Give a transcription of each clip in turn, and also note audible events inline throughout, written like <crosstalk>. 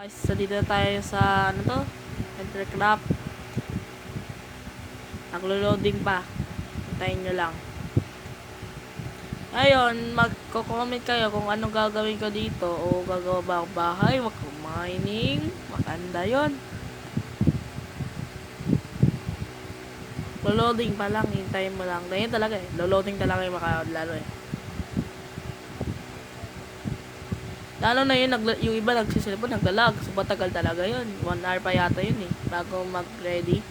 Guys, so dito tayo sa, ano to? Entercraft. Naglo-loading pa. Hintayin nyo lang. Ayun, magko-comment kayo kung anong gagawin ko dito o gagawa ba akong bahay, wag mining. Maganda yon. Lo-loading pa lang, hintayin mo lang. Ganyan talaga eh. Lo-loading talaga yung makalalo eh. Lalo na yun, nagla- yung iba nagsisilipon, naglalag. So, matagal talaga yun. One hour pa yata yun eh. Bago mag-ready.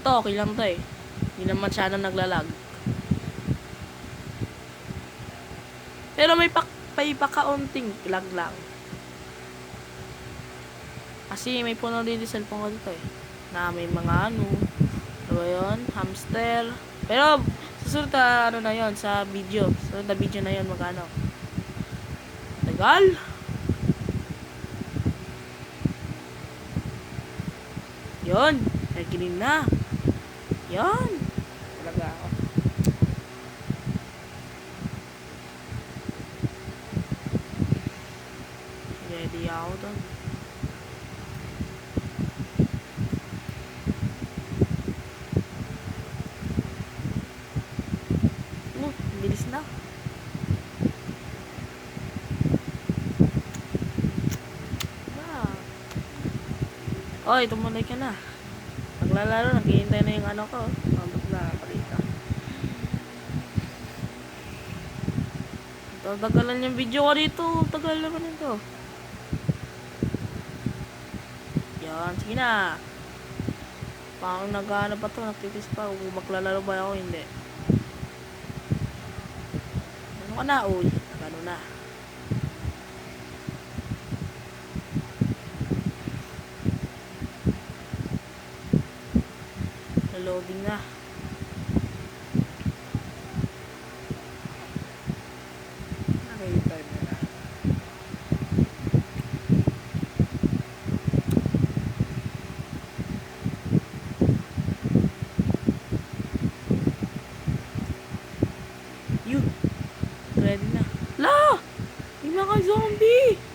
Ito, okay lang to eh. Hindi naman na naglalag. Pero may pak may pakaunting lag lang. Kasi may puno din yung cellphone ko dito eh. Na may mga ano. Ano ba yun? Hamster. Pero, susunod na ano na yun sa video. Susunod na video na yun magano. Tagal. Yon, naginin na. Yon. Talaga ako. Ready ako doon. Oh, ang bilis na. Ah. Oy, tumuloy ka na. Paglalaro, naghihintay na yung ano ko. Mabot na, palita. Tatagalan yung video ko dito. Tagal naman ito. Yan, sige na. Parang naghahanap pa to, nagtitis pa. Kung maglalaro ba ako, hindi. Ano ka na, uy? Ano na. Loading na. Na. Yun. Ready na. La! May mga zombie!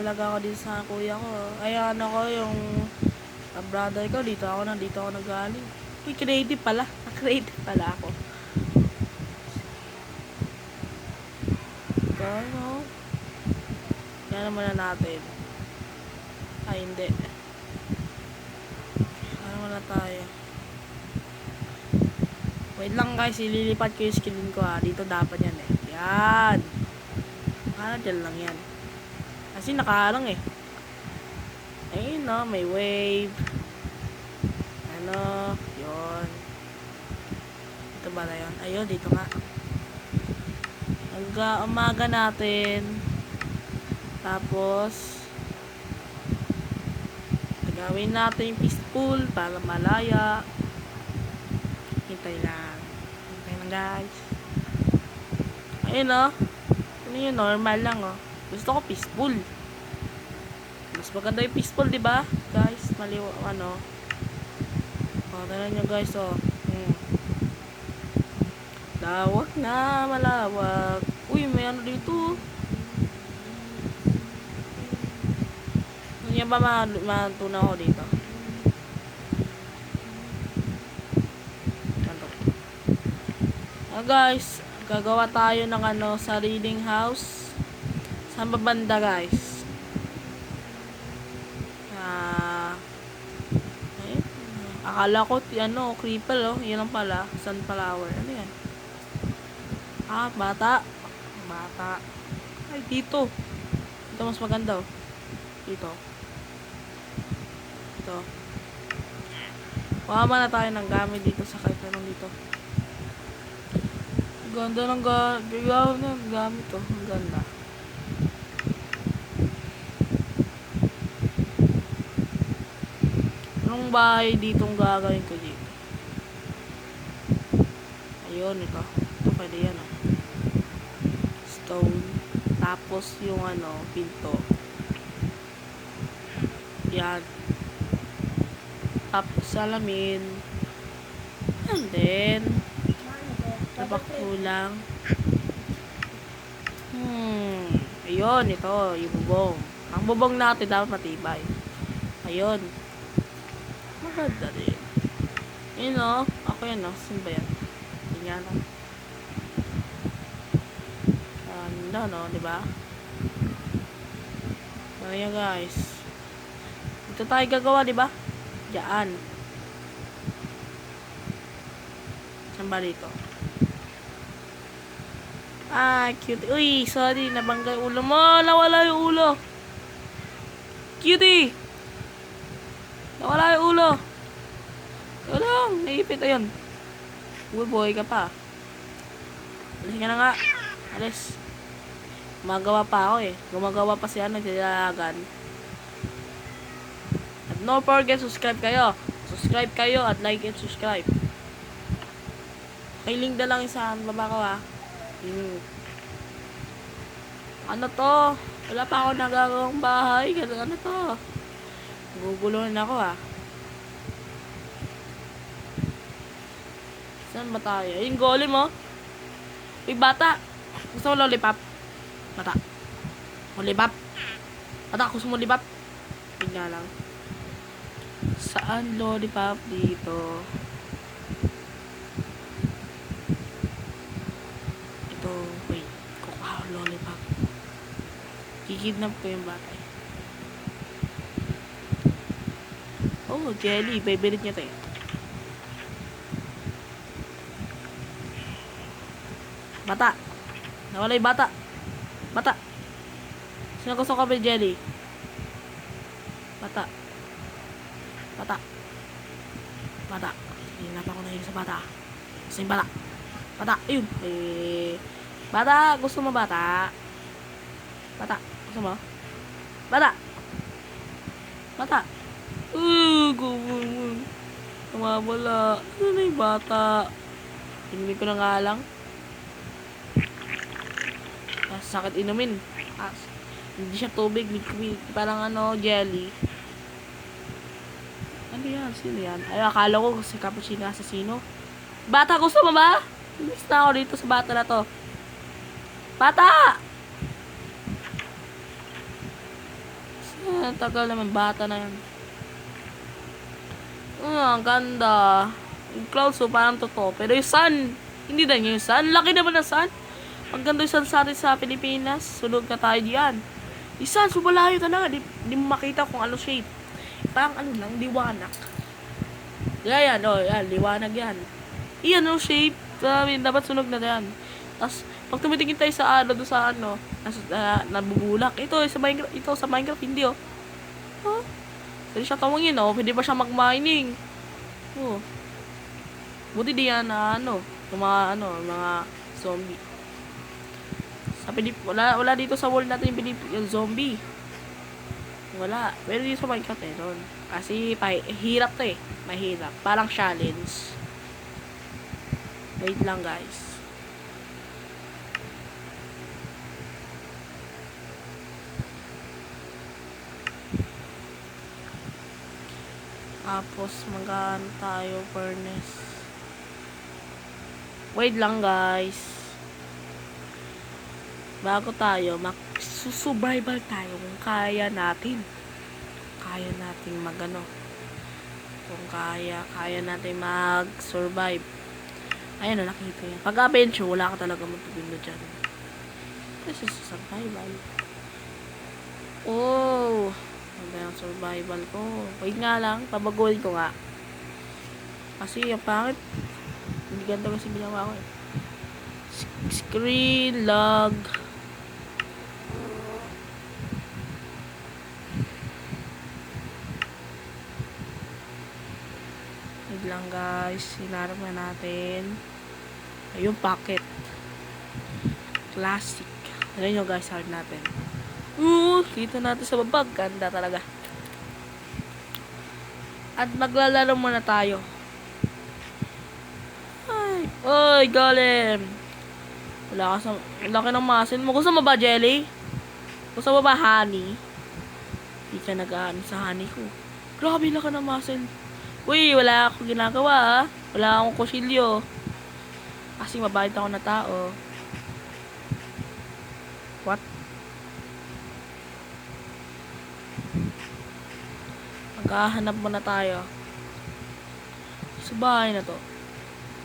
Talaga ako dito sa kuya ko. Ay, ano ko, yung uh, brother ko, dito ako na, dito ako nagaling. Uy, creative pala. <laughs> Creative pala ako. Ito, no? Yan naman na natin. Ay, hindi. Ano muna tayo? Wait lang guys, ililipat ko yung screen ko ha. Dito dapat yan eh. Yan. Ah, dyan lang yan. Kasi nakaharang eh. Ayun no, may wave. Ano, yon. Ito ba na yun? Ayun, dito nga. Hangga umaga natin. Tapos, gawin natin peaceful para malaya. Hintay lang. Hintay lang guys. Ayun oh. Ano yun, normal lang oh. Gusto ko peaceful. Mas maganda yung peaceful, di ba? Guys, maliw, ano. Oh, tignan nyo guys oh. Hmm. Lawak na, malawak. Uy, may ano dito. Hindi ba ma matuna ko dito? Ano? Ah, guys, gagawa tayo ng ano, sariling house. Saan ba banda, guys? Ah, ay, akala ko, ano, creeper, oh. Yan lang pala. Sunflower. Ano yan? Ah, bata. Bata. Ay, dito. Dito mas maganda, oh. Dito. Ito. Kuha na tayo ng gamit dito sa kahit anong dito. Ganda ng ga gayaw na ng gamit to. Ang ganda. Anong bahay dito ang gagawin ko dito? Ayun, ito. Ito pwede yan ah. Stone. Tapos yung ano, pinto. Yan. Tapos salamin. And then, pa kulang. Hmm. Ayun, ito, yung bubong. Ang bubong natin dapat matibay. Ayun. Maganda din. Yun. Ako yan o. Saan ba yan? Tingnan o. Ganda no, di ba? Ayan guys. Ito tayo gagawa, di ba? Diyan. Saan ba dito? Ah, cute. Uy, sorry, nabangga ulo mo. Nawala yung ulo. Cutie! Nawala yung ulo. Lang, naipit. Ayun. Good boy ka pa. Alis ka na nga. Alis. Gumagawa pa ako eh. Gumagawa pa si ano, si Dalagan. At no forget, subscribe kayo. Subscribe kayo at like and subscribe. Kay link na lang yung sa baba ko ha. Hmm. Ano to? Wala pa ako nagagawang bahay. Ano to? Gugulo na ako ha. Saan ba tayo? Yung golem mo. Uy, bata. Gusto mo lollipop? Bata. Lollipop. Bata, gusto mo lollipop? Tingnan lang. Saan lollipop dito? Ito, wait. Kukuha ako lollipop. Kikidnap ko yung bata. Oh, jelly. Favorite niya to eh. Bata. Nawala yung bata. Bata. Sino gusto ka ba jelly? Bata. Bata. Bata. Hinap ako na sa bata. Gusto bata. Bata. Ayun. Eh. Bata. Gusto mo bata? Bata. Gusto mo? Bata. Bata. Uh, gawin mo. Tumawala. Ano na yung bata? Hindi ko na nga lang. Ah, sakit inumin. Ah, hindi siya tubig. Parang ano, jelly. Ano yan? Sino yan? Ay, akala ko si Cappuccino Assassino. Bata, gusto mo ba? Miss na ako dito sa bata na to. Bata! Ah, tagal naman, bata na yan. Ah, ang ganda. Yung clouds, so parang totoo. Pero yung sun, hindi na yung sun. Laki naman ng sun. Ang ganda yung sun sa atin sa Pilipinas. Sunod na tayo diyan. Yung sun, subalayo talaga. Di, di makita kung ano shape. Parang ano lang, liwanag. Yan, yan, oh, yan, liwanag yan. Iyan, oh, shape. Sabi, dapat sunog na yan. Tapos, pag tumitingin tayo sa ano, doon sa ano, nas, uh, nabubulak. Ito, sa Minecraft, ito, sa Minecraft, hindi, oh. Oh, Pwede siya tawangin, oh. Pwede pa siya mag-mining. Oh. Buti di yan na ano, yung mga ano, mga zombie. Sa Pilip, wala, wala dito sa world natin yung, Pilip, yung zombie. Wala. Pero dito sa Minecraft eh, nun. Kasi, pa, hirap to eh. Mahirap. Parang challenge. Wait lang guys. Tapos, mag tayo, furnace. Wait lang, guys. Bago tayo, mag-survival tayo kung kaya natin. Kaya natin magano. Kung kaya, kaya natin mag-survive. Ayan na, nakita yan. Pag-adventure, wala ka talaga magpipino dyan. Kasi sa survival. Oh! Ganda yung survival ko. Wait nga lang, pabaguhin ko nga. Kasi ang pangit. Hindi ganda kasi ginawa ko eh. Screen log. Wait lang guys. Hinarap na natin. Ayun, packet. Classic. Ano nyo guys, hard natin. Oo, kita natin sa babag. Ganda talaga. At maglalaro muna tayo. Ay, oy, golem. Wala ka sa, laki ng muscle mo. Gusto mo ba, Jelly? Gusto mo ba, honey? Hindi ka nag sa honey ko. Grabe, laki ng muscle. Uy, wala akong ginagawa, ha? Wala akong kusilyo. Kasi mabait ako na tao. What? Maghahanap muna tayo. Sa bahay na to.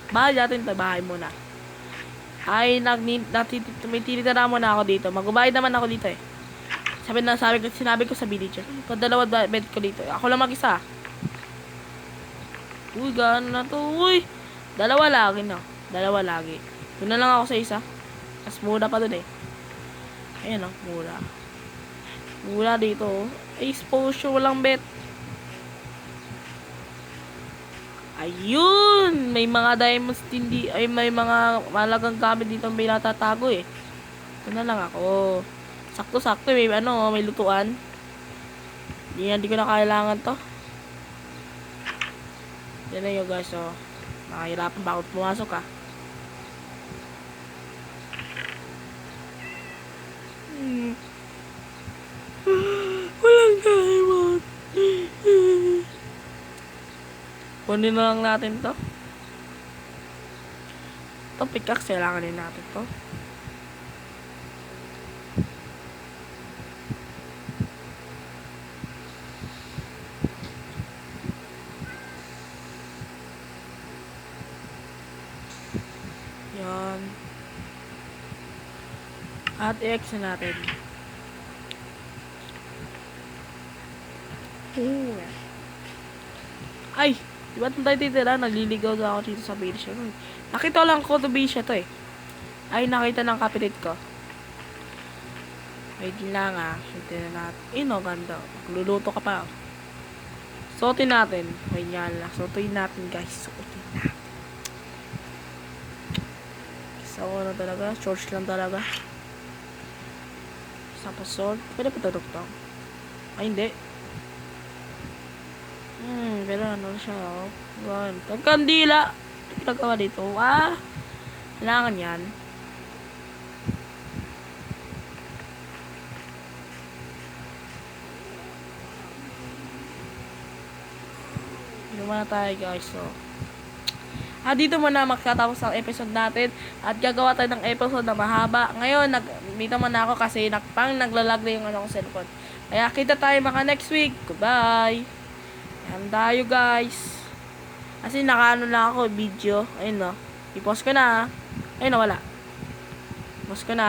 Bahay natin to, bahay muna. Ay, nag, natit, tumitinitira muna ako dito. Magbabayad naman ako dito eh. Sabi na, sabi ko, sinabi ko sa villager. Kung dalawa ba- bed ko dito. Ako lang mag-isa. Uy, gano'n na to. Uy! Dalawa lagi no. Dalawa lagi. Doon na lang ako sa isa. Mas mura pa dun eh. Ayan o, mura. Mura dito. oh. Exposure, walang bet. Ayun! May mga diamonds din di, ay may mga malagang gamit dito may natatago eh. Ito na lang ako. Sakto-sakto may ano, may lutuan. Hindi, hindi ko na kailangan to. Yan na yun guys, oh. Nakahirapan ba ako pumasok ah. Hmm. Walang diamond. Kunin na lang natin to. Ito pickaxe, kailangan din natin to. Yan. At na natin. Ooh. Ay! Di ba tayo titira? Nagliligaw na ako dito sa beach. Ano? Nakita lang ko to beach to eh. Ay, nakita ng kapilit ko. Wait lang ah. Suotin na natin. Eh, no, ganda. Magluluto ka pa. Suotin natin. Wait nga lang. Suotin natin guys. Suotin natin. Isa ko na talaga. Shorts lang talaga. Pa sword. Pwede pa tutugtog. Ay, hindi. Hmm, pero ano siya, oh. One. Pagkandila. Pinagawa dito. Ah. Kailangan yan. Dito muna tayo guys, so. Ah, dito muna magtatapos ang episode natin at gagawa tayo ng episode na mahaba. Ngayon, nag, dito muna ako kasi nag, pang naglalag na yung ano cellphone. Kaya kita tayo maka next week. Goodbye! Ayan tayo guys. Kasi nakaano na ako video. Ayun no. I-post ko na. ah. Ayun na wala. Post ko na.